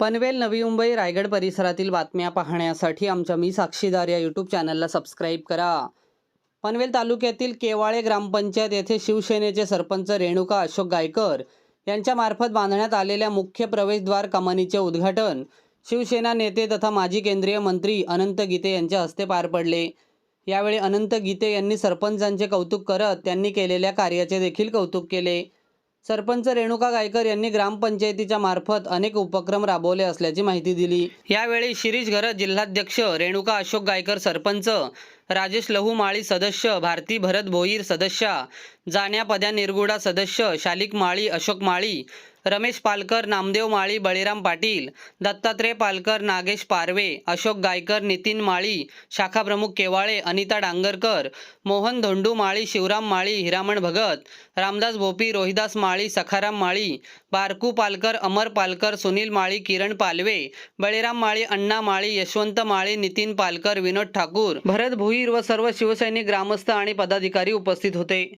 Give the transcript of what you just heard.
पनवेल नवी मुंबई रायगड परिसरातील बातम्या पाहण्यासाठी आमच्या मी साक्षीदार या यूट्यूब चॅनलला सबस्क्राईब करा. पनवेल तालुक्यातील केवाळे ग्रामपंचायत येथे शिवसेनेचे सरपंच रेणुका अशोक गायकर यांच्यामार्फत बांधण्यात आलेल्या मुख्य प्रवेशद्वार कमानीचे उद्घाटन शिवसेना नेते तथा माजी केंद्रीय मंत्री अनंत गीते यांच्या हस्ते पार पडले. यावेळी अनंत गीते यांनी सरपंचांचे कौतुक करत त्यांनी केलेल्या कार्याचे देखील कौतुक केले. सरपंच रेणुका गायकर यांनी ग्रामपंचायतीच्या मार्फत अनेक उपक्रम राबवले असल्याची माहिती दिली. यावेळी शिरीष घरत जिल्हाध्यक्ष रेणुका अशोक गायकर सरपंच राजेश लहू माळी सदस्य भारती भरत भोईर सदस्य जाण्या पद्या निरगुडा सदस्य शालिक माळी अशोक माळी रमेश पालकर नामदेव माळी बळीराम पाटील दत्तात्रय पालकर नागेश पारवे अशोक गायकर नितीन माळी शाखा प्रमुख केवाळे अनिता डांगरकर मोहन धोंडू माळी शिवराम माळी हिरामण भगत रामदास भोपी रोहिदास माळी सखाराम माळी बारकू पालकर अमर पालकर सुनील माळी किरण पालवे बळीराम माळी अण्णा माळी यशवंत माळी नितीन पालकर विनोद ठाकूर. भरत भोईर व सर्व शिवसैनिक ग्रामस्थ आणि पदाधिकारी उपस्थित होते.